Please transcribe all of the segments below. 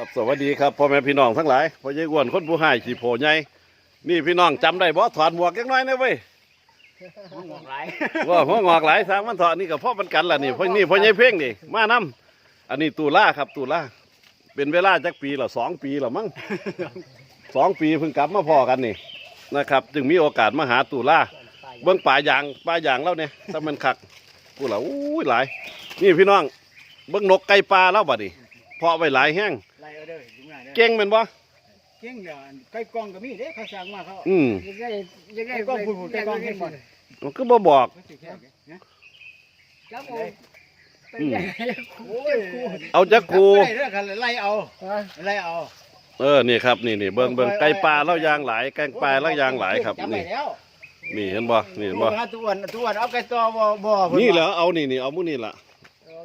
ครับสวัสดีครับพ่อแม่พี่น้องทั้งหลายพ่อใหญ่อ้วนคนผู้ให้ขี่โผใหญ่นี่พี่น้องจำได้บ่ถอดหมวกยังน้อยนะเว้ยห้องหมอกหลายว่าหัวงอกหลายทางมันถอดนี่กับพ่อมันกันล่ะนี่พ่อนี่พ่อใหญ่เพ่งนี่มานํอันนี้ตูล่าครับตูล่าเป็นเวลาจักปีละสองปีละมั้งสองปีเพิ่งกลับมาพอกันนี่นะครับ จึงมีโอกาสมาหาตูล่าเบิ้งป่ายางป่ายางแล้วเนี่ยถ้ามันคักกูละอู้ยหลาย นี่พี่น้องเบิ้งนกไก่ปลาแล้วบัดนี้เพาะไว้หลายแห้งไล่ เอาเด้ออยู่ไหนเด้อเก่งเป็นบ่ เก่งเดี๋ยวไก่กล้องก็มีเด้เขาสั่งมาเขาอืม ยังไงยังไงไก่กล้องพูดพูดไก่กล้องเห็นบ่มันก็บ่บอก เขาสิแค่เนี้ยครับผมเป็นยังไงโอ้ยเอาจักครู ไล่เด้อคันไล่เอาไล่เอาเออนี่ครับนี่นี่เบิ่งเบิ่งไก่ปลาแล้วยางหลายไก่ปลาแล้วยางหลายครับจำไปนี่ แล้วนี่เห็นบ่นี่เห็นบ่บ่ตัวอ้วนตัวอ้วนเอาไก่ต่อบ่บ่เพิ่นี่แหล้วเอานี่นี่เอามื้อนี่ล่ะเอา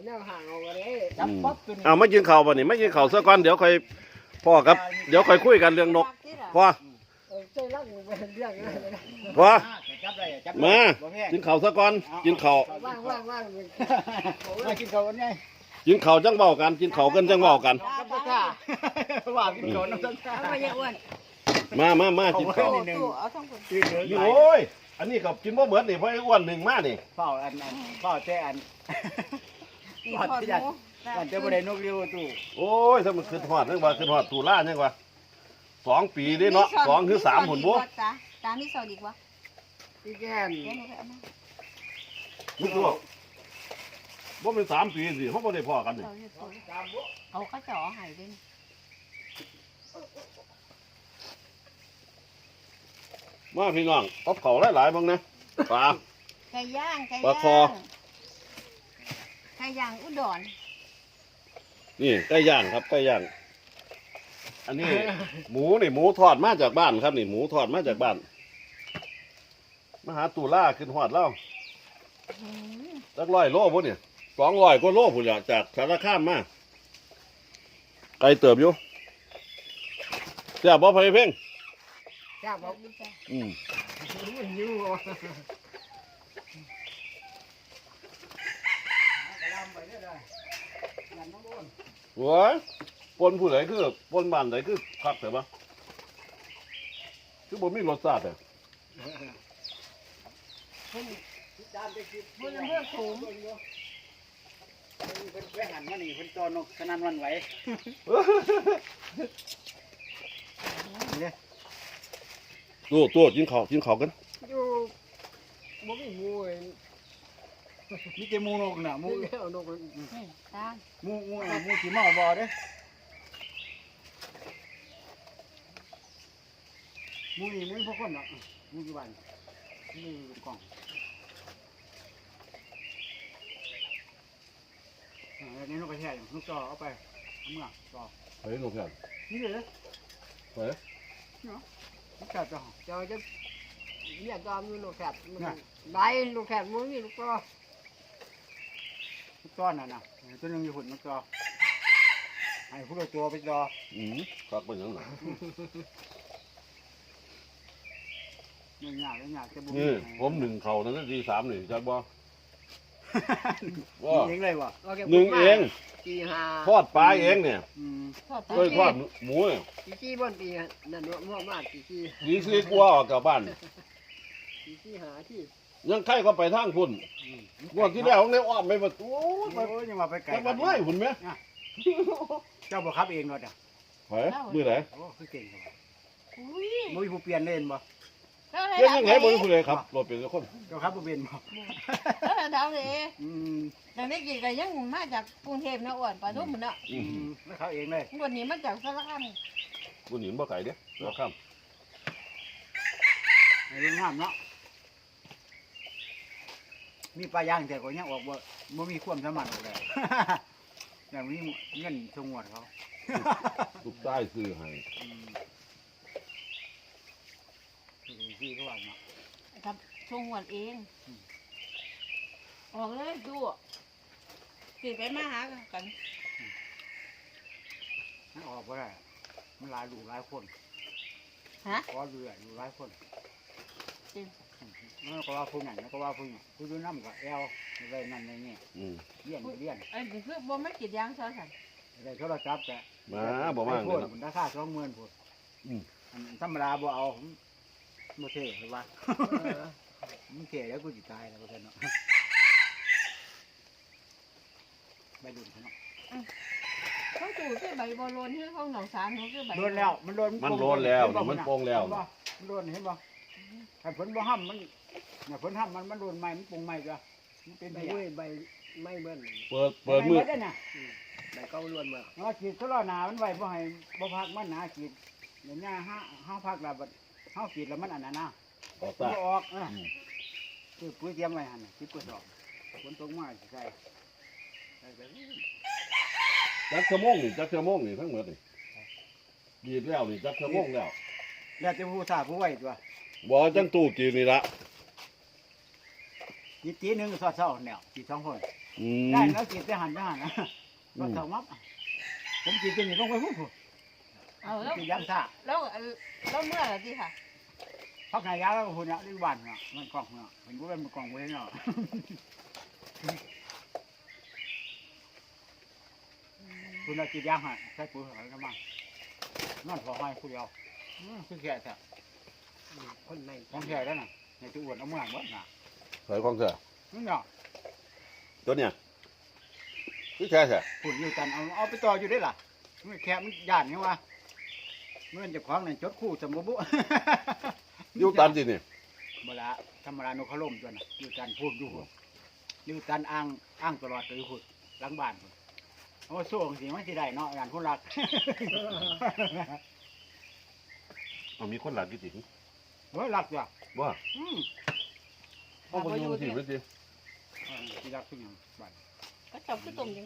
แนวห่างเอากันเลยจับปั๊บตัวนี้เอามากินข้าวบ่นี่มากินข้าวซะก่อนเดี๋ยวค่อยพ่อครับ เดี๋ยวค่อยคุยกันเรื่องนกพ่อเออใจรักเป็นเรื่องอะไรนะพ่อจับได้จับมาบ่แพงกินข้าวซะก่อนกินข้าวว่างว่างว่างมากินข้าวกันไงกินข้าวจังเว้ากันกินข้าวกันจังเว้ากันกับบ่กล้าว่ากินข้าวน้ำตาลเอาไปยังอ้วนมามามากินข้าวนิดนึงตู้เอาทั้งคนตื่นเหลือนี่หลายโอ้ยอันนี้ก็กินบ่เหมือนนี่เพราะไอ้อ้วนหนึ่งมานี่เฝ้าอันอันเฝ้าแต่อัน นี่ทอดทอดที่หยันมูอันแต่บ่ได้นกเรียวตู้โอ้ยถ้ามันขึ้นฮอดนึกว่าขึ้นฮอดตูล่าจังว่าสองปีเด้เนาะสองคือสามหุ่นบ่จ้าจ้ามีสอดอีกวะพี่แก้มเดี๋ยวหนูไปเอามานึกว่าบ่เป็นสามปีสิเขาบ่ได้พอกันนี่สอดอยู่สอดเอาข้าวจ่อใหายด้วยมาพี่น้องเอาเขาหลายๆบ้างนะปลาไก่ย่างไก่ปลาย่างคอไก่ ย่างอุดรนี่ไก่ย่างครับไก่ย่าง อันนี้ หมูนี่หมูทอดมาจากบ้านครับ นี่หมูทอดมาจากบ้านมาหาตูล่าขึ้นฮอดแล้วอืมจักร้อยโลพุ่นเนี่ยสองร้อยกว่าโลพุ่นละจากสารคามมาไกลเติบอยู่เสียบ่ไผเพ่งแก้มบอ กอืมยิ้วโอ้ยปนผู้ใดคือปนบ้านใดคือคักแต่บ่คือบ่มีรสชาติอะบุญเพื่อสูงเพิ่นไปหันมานี่เพิ่นตอนกสนั่นหวันไหวเนี่ยตัวตัวกินข้าวกินข้าวกันอยู่บ่มีมูเอง มีแต่หมูนกน่ะหมูนี่เอานกนี่ตาหมูหมูหมูสิเมาบ่เด้หมูนี่หมูพวกคนเนาะหมูอยู่บ้านหมูอยู่กล่องอ่าแล้วนี่นกกระแทกนกจอเอาไปเอาเมื่อจอ เฮ้ยลูกแก่นี่เลยเฮ้ยนกกระจอเจ้าจะเนี่ยตามอยู่นกแคบได้นกแคบมันมีลูกก็ นกจอน่ะนะตัวหนึงอยู่หุ่นมันกจอให้ผู้ละตัวไปจออืมคักเป็นหยังไงมันยากเลยยากจะบุนี่ผมหนึ่งเข่านั่นทีสามนี่จักบ่ว่าเองเลยวะหนึ่งเองปีห้าทอดปลาเองเนี่ยอืมเคยทอดหมูเนี่ยปีที่บนปีนั่นมั่วมากปีที่ดีซีกว่าออกจากบ้านปีที่หาที่ ยังใครก็ไปทางพุ่นงวดที่แล้วของเนี่ยอ้อมไปประตูโอ้ยยังมาไปไกลแต่มันไล่หุ่นไหมเจ้าบ่ครับเองรถอะเฮ้ยมือไหนโอ้คือเก่งครับอุ้ยมุ้ยผู้เปลี่ยนเล่นบ่แล้วอะไรเรื่องยังไงบนผู้ใดครับรถเป็นคนเจ้าครับผู้เปลี่ยนบ่แล้วอะไรดาวเลยอืมแต่ได้กินกันยังมาจากกรุงเทพนะอ้วนปลาทุ่มมันอะอือืมมแล้วเขาเองเลยวันนี้มาจากสารคามบุญหนินบ่ไก่เด้อครับไอ้เรื่องงามเนาะ มีปลาย่างแต่ก็ยังออกบ่บ่มีความสามารถออกแล้วอย่างนี้เงินสงวนเขา ลูกใต้ซื้อให้อืมคือที่เขาว่าเนาะครับชงหวดเอง ออกเลยดูสิไปมาหากันมันออกบ่ได้ มันหลายลูกหลายคนฮะ ขอเรืออยู่หลายคนจริง มันก็ว่าผู้นั้นก็ว่าผู้นี้ผู้ดูน้ำก็แอลอะไรนั่นในนี่อืมเลี้ยนเลี้ยนไอ้นี่คือบ่ไม่กินยางซอสันเอได้โทรศัพท์แต่มาบ่มาพูเลดยเนาะ ราคาสองหมื่นพูดอืม อันธรรมดาบ่เอาผมบ่เท่หรือว่ามึงเท่แล้วกูสิตายแล้วเพิ่นเนาะไปดุนเขาเนาะเขาตู่คือใบบอลลนที่ห้องหนองสารเขาคือใบโดนแล้วมันโดนมันโลนแล้ว มันโป่งแล้ว มันโดนเห็นบ่ ถ้าฝนบ่ห้ำมันเนี่ยฝนห้ำมันมันโดนใหม่มันปรุงใหม่จ้ะมันเป็นใบไปเว้ยใบไม่เบิ้ลเปิดเปิดมือได้น่ะใบเก้าล้วนมาเอาขีดตลอดหนามันไว้บ่ให้บ่พักมันหนาขีดเดี๋ยวนี้ห้าห้าพักแล้วบัดเฮาขีดแล้วมันอันนั้นนะออกมันตาบ่ออกเอออืมคือปุ๋ยเตรียมไว้หั่นน่ะคิดกว่าดอกฝนตกมาสิใส่ใส่ไปจักชั่วโมงนี่จักชั่วโมงนี่ทั้งหมดนี่ดีดแล้วนี่จักชั่วโมงแล้วแล้วแต่ผู้ทราบผู้ไว้ตัว บ่จังตู้กีนี่ละขีดทีหนึงสอดเช้าแนวขีดสองคนอืได้มแล้วขีดไปหันไปหันนะสอดเช้ามับผมขีดตัวนี้ลงไปพุ่นพุ่นเอาแล้วขีดยามซ่าแล้วแล้วเมื่อไหร่ที่ค่ะพักนายาแล้วก็พุ่นน่ะที่บ้านเนาะมันกล่องเนาะเห็นว่ามันกล่องไว้เนาะคุณเอาจีดยางให้ใส่ปุ๋ยให้กันมานอนพอให้คุณเดียวอืมคือแก่แท้ คนในของแก่แล้วน่ะในตัวอ้วนเอาเมื่อหมดน่ะใส่ของเถอะนี่เนาะตัวเนี่ยคือแค่แท้ฝุ่นอยู่กันเอาเอาไปต่ออยู่ได้ล่ะมันแค่มันย่านนี่วะเมื่อจะคว้างในจดคู่สมบูรณ์อยู่ตันสินี่เวลาธรรมดานกเขาล่มตัวน่ะอยู่กันพูดอยู่พุ่นอยู่กันอ้างอ้างตลอดเลยพูดหลังบ้านพุ่นโอ้สู้ของสิมันสิได้เนาะงานคนรักเอามีคนหลักกี่ติ๋ง เฮ้ยรักจ้ะว่าอืมเอาไปอยู่ที่มันสิเออสิรักทุกอย่างบ้านก็จับคือต้มยัง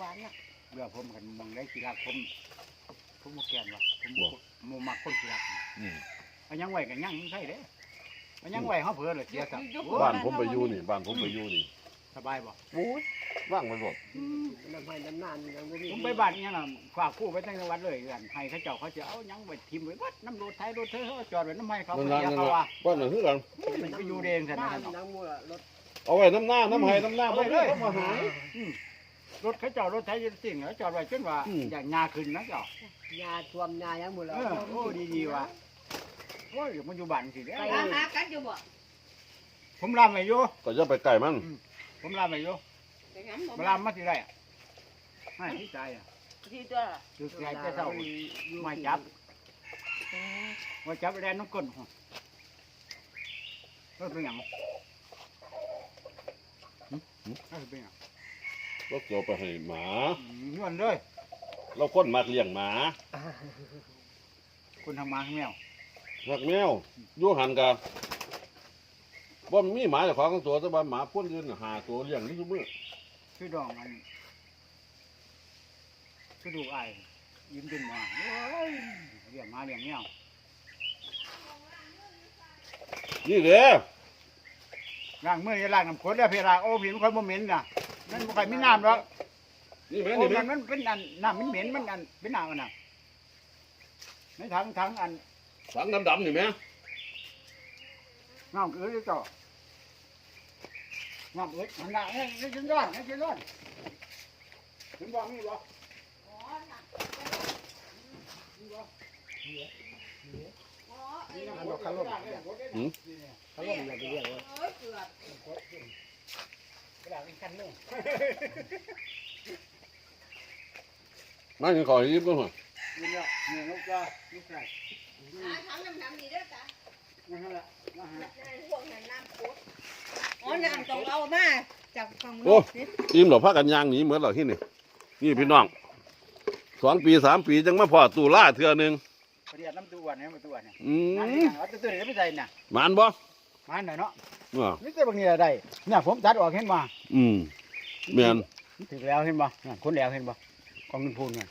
หวานอะเรือผมกันมองได้สิรักผมผมบ่แกนว่ะผมบ่โมมักคนสิรักอืมอันยังไหวกันยังใช่เด้อันยังไหวเขาเผื่อเลยเสียสักบ้านผมไปอยู่นี่บ้านผมไปอยู่นี่สบายบ่โอ้ย ว่างไปหมดน้ำให้น้ำนานยังไม่มีผมไปบ้านเนี่ยน่ะฝากคู่ไปตั้งจังหวัดเลยกันให้เขาเจ้าเขาจะเอายังไปทิมไว้วัดน้ำรถไทยรถเธอเขาจอดไว้น้ำไม้เขานั่นเสีละยนั่นเขาละว่าบ้านนั่นคือกันมันไปอยู่เองแต่น้นั่นน่ะำน้ำมัวรถเอาไว้น้ำหน้าน้ำไห้น้ำหน้าบ่ได้มาหาอืมรถเขาเจ้ารถไทยสิ่งเขาจอดไว้จนว่าอืมอย่างงาขึ้นนะเจ้ายาท่วมยายังหมดแล้เอวอโอ้ดีๆว่ะโอ้ยมันอยู่บ้านสิเด้ไปหาหากันอยู่บ่ผมรำไว้อยู่ก็จะไปไก่มันผมรำไว้อยู่ ไปงั้นบ่เวลามาสิได้อะให้ที่ใจอะที่ตัวคือใจจะเศร้ามาจับมาจับแรงน้ำก้นหัวเออเป็นหยังหึเออเป็นหยังรถเราไปให้หมา อืมนวลเลยเราคนมักเลี้ยงหมาคุณทำมาให้แมวมักแมวอยู่หันกันบ่มีหมาเจ้าของตัวแต่ว่าหมาพ่นยืนหาตัวเลี้ยงนี่ทุกมื้อ ชื่อดองอันชื่อดูไอ้ายยิ้มจนมาโอ้ยเลี้ยงหมาเลี้ยงแมวนี่เด้อล้างมืออย่าล้างน้ำขวดแล้วเพลาโอ้ผีมันค่อยบ่เหม็นน่ะนั่นบ่ค่อยมีน้ำหรอกนี่แม่โอ้นี่มัแม่นมันเป็นอันน้ำมันเหม็นมันอันเป็นน้ำอันน่ะในถังถังอันสังดำๆนี่แม่น้ำเกลือจ่อ น้ำเกลือมันละเอ้ยนี่กินร้อนนี่กินร้อนถึงบอกมีบ่อันนกขลุ่มขลุ่มอย่าไปเรียกว่าเอ้ยเกือบกระดาษเป็นคันหนึงมากินข้าวให้ยิ้มด้วยหั่นนี่ละนี่ลูกจ้าลูกชายหาทางน้ำๆนี่เด้อจ้ะนี่ฮะละมาฮะพวกนั้นน้ำโคตร อ๋อน้ำต้องเอามาจากฝั่งโอ้ นู้นสิอิ่มเหรอพากันย่างหนีเหมือนเหรอที่นี่ นี่พี่น้องสองปีสามปีจังมาพอตูล่าเทื่อหนึงประเดี๋ยวน้ำตัวอ้วนเนี่ยมาตัวอ้วนเนี่ยอืนั่นมนี่เอาตัวตัวนี้ไปใส่น่ะหมานบ่มาหน่อยเนาะอ่านี่แต่บางทีอะไรเนี่ยผมตัดออกเห็นบ่อืมแม่นถึงแล้วเห็นบ่เนี่ยคนแล้วเห็นบ่กองเงินพูนเนี่ย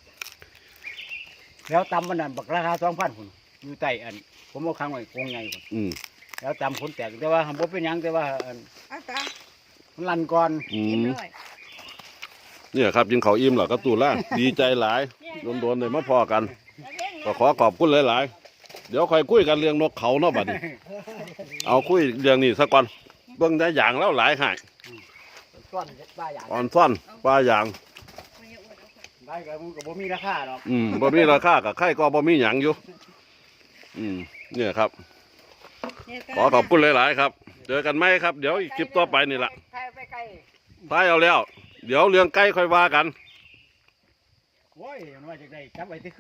แล้วตำมันนั่นบักราคาสองพันพุ่นอยู่ใต้อัน ผมเอาค้างไว้กงไงพุ่นอืม แล้วตำผลแตกแต่ว่าบ่เป็นหยังแต่ว่าอันเอาจ้ะมันลันก่อนอืกินมเลยเนี่ยครับยิงเขาวอิ่มเหรอกับตูล่าดีใจหลายโดนๆเลยมาพอกันก็ขอขอบคุณหลาย ๆ เดี๋ยวค่อยคุยกันเรื่องนกเขาเนาะบัดนี้ เอาคุยเรื่องนี้ซะก่อนเบิ่งได้อย่างแล้วหลายหายก้อนป้าอย่างอ่อนซ่อนปลาอย่างนได้ก็มันก็บ่มีราคาหรอกอืมบ่มีราคากับไข่ก็บ่มีหยังอยู่ อืม เนี่ยครับเนี่ย ขอขอบคุณหลายๆครับ เจอกันไหมครับ เดี๋ยวคลิปต่อไปนี่ละใครไปไกลตายเอาแล้ว เดี๋ยวเรื่องไก่ค่อยว่ากัน โอ้ยมันว่าจากได้จับไว้ที่